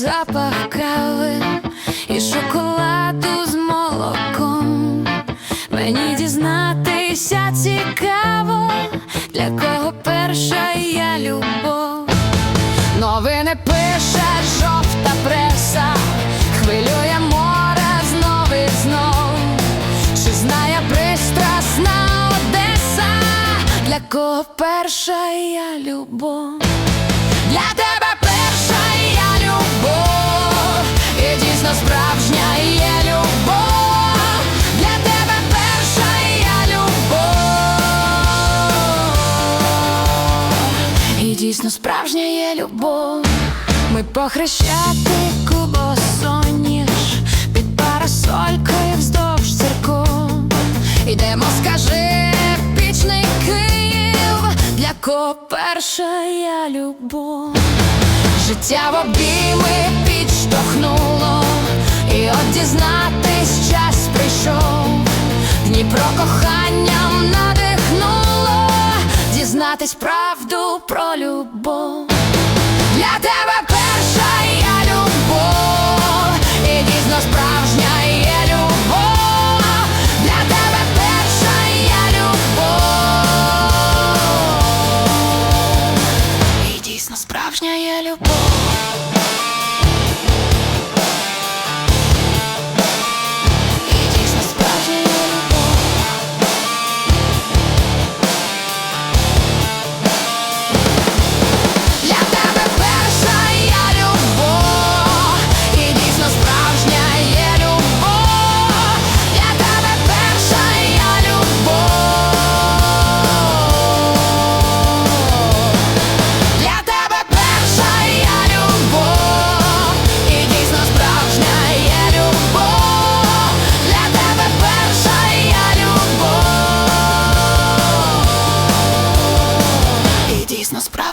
запах кави і шоколаду з молоком. Мені дізнатися цікаво, для кого перша я любов. Новини пише жовта преса, хвилює море знов і знов. Чи знає пристрасна Одеса, для кого перша я любов? Дійсно справжня є любов. Ми по хрещатику босоніж під парасолькою вздовж церков. Ідемо, скажи, пічний Київ, для кого перша я любов. Життя в обійми підштовхнуло, і от дізнатись час прийшов. Дніпро коханням надихнуло, дізнатись правду про любов. Для тебе перша я любов, і дійсно справжня є любов. Для тебе перша я любов, і дійсно справжня є любов.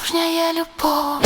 справжня є любов.